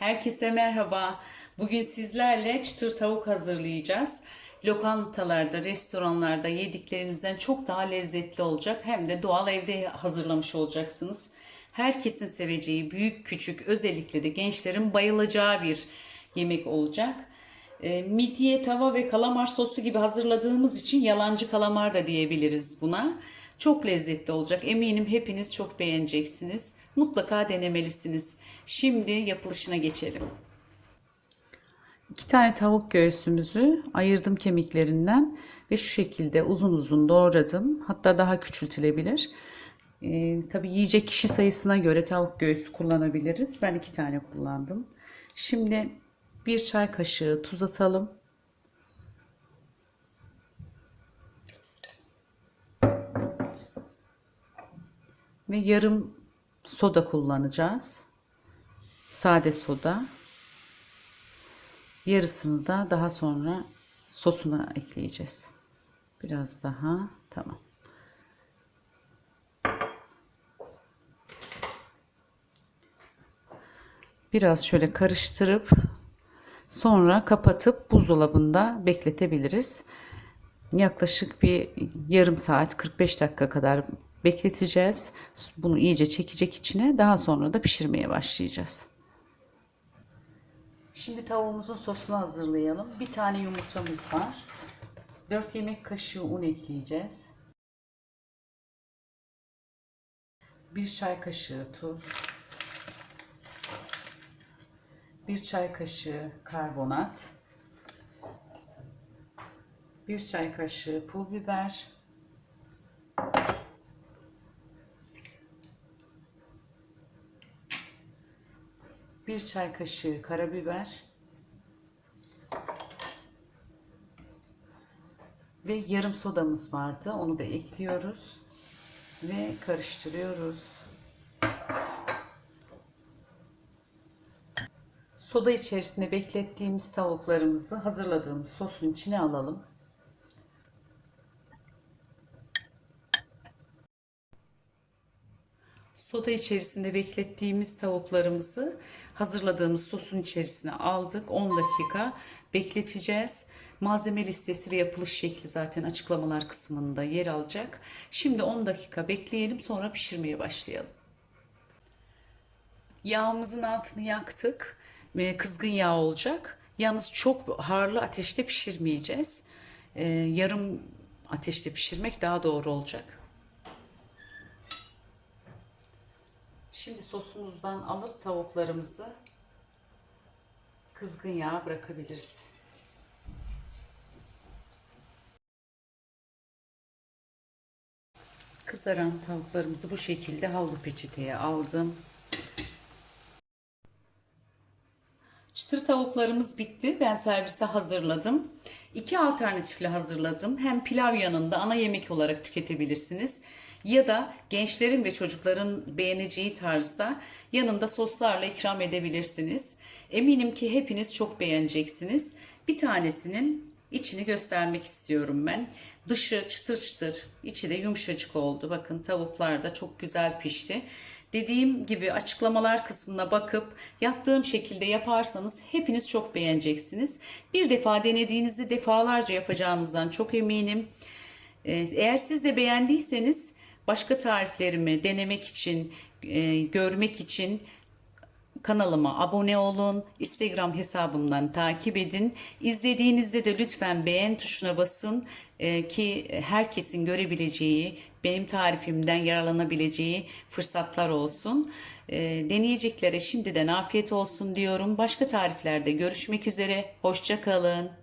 Herkese merhaba. Bugün sizlerle çıtır tavuk hazırlayacağız. Lokantalarda, restoranlarda yediklerinizden çok daha lezzetli olacak. Hem de doğal evde hazırlamış olacaksınız. Herkesin seveceği, büyük küçük, özellikle de gençlerin bayılacağı bir yemek olacak. E, midye, tava ve kalamar sosu gibi hazırladığımız için yalancı kalamar da diyebiliriz buna. Çok lezzetli olacak. Eminim hepiniz çok beğeneceksiniz. Mutlaka denemelisiniz. Şimdi yapılışına geçelim. İki tane tavuk göğsümüzü ayırdım kemiklerinden ve şu şekilde uzun uzun doğradım. Hatta daha küçültülebilir. Ee, tabii yiyecek kişi sayısına göre tavuk göğsü kullanabiliriz. Ben iki tane kullandım. Şimdi bir çay kaşığı tuz atalım. Ve yarım soda kullanacağız. Sade soda. Yarısını da daha sonra sosuna ekleyeceğiz. Biraz daha. Tamam. Biraz şöyle karıştırıp sonra kapatıp buzdolabında bekletebiliriz. Yaklaşık bir yarım saat 45 dakika kadar bekleteceğiz. Bunu iyice çekecek içine. Daha sonra da pişirmeye başlayacağız. Şimdi tavuğumuzun sosunu hazırlayalım. Bir tane yumurtamız var. 4 yemek kaşığı un ekleyeceğiz. 1 çay kaşığı tuz. 1 çay kaşığı karbonat. 1 çay kaşığı pul biber. Bir çay kaşığı karabiber ve yarım sodamız vardı. Onu da ekliyoruz ve karıştırıyoruz. Soda içerisine beklettiğimiz tavuklarımızı hazırladığımız sosun içine alalım. Soda içerisinde beklettiğimiz tavuklarımızı hazırladığımız sosun içerisine aldık. 10 dakika bekleteceğiz. Malzeme listesi ve yapılış şekli zaten açıklamalar kısmında yer alacak. Şimdi 10 dakika bekleyelim sonra pişirmeye başlayalım. Yağımızın altını yaktık. Ve Kızgın yağ olacak. Yalnız çok harlı ateşte pişirmeyeceğiz. Ee, yarım ateşte pişirmek daha doğru olacak. Şimdi sosumuzdan alıp tavuklarımızı kızgın yağa bırakabiliriz. Kızaran tavuklarımızı bu şekilde havlu peçeteye aldım. Çıtır tavuklarımız bitti. Ben servise hazırladım. İki alternatifle hazırladım. Hem pilav yanında ana yemek olarak tüketebilirsiniz. Ya da gençlerin ve çocukların beğeneceği tarzda yanında soslarla ikram edebilirsiniz. Eminim ki hepiniz çok beğeneceksiniz. Bir tanesinin içini göstermek istiyorum ben. Dışı çıtır çıtır, içi de yumuşacık oldu. Bakın tavuklar da çok güzel pişti. Dediğim gibi açıklamalar kısmına bakıp yaptığım şekilde yaparsanız hepiniz çok beğeneceksiniz. Bir defa denediğinizde defalarca yapacağınızdan çok eminim. Ee, Eğer siz de beğendiyseniz başka tariflerimi denemek için, e, görmek için kanalıma abone olun. Instagram hesabımdan takip edin. İzlediğinizde de lütfen beğen tuşuna basın e, ki herkesin görebileceği, benim tarifimden yararlanabileceği fırsatlar olsun. E, deneyeceklere şimdiden afiyet olsun diyorum. Başka tariflerde görüşmek üzere. Hoşça kalın.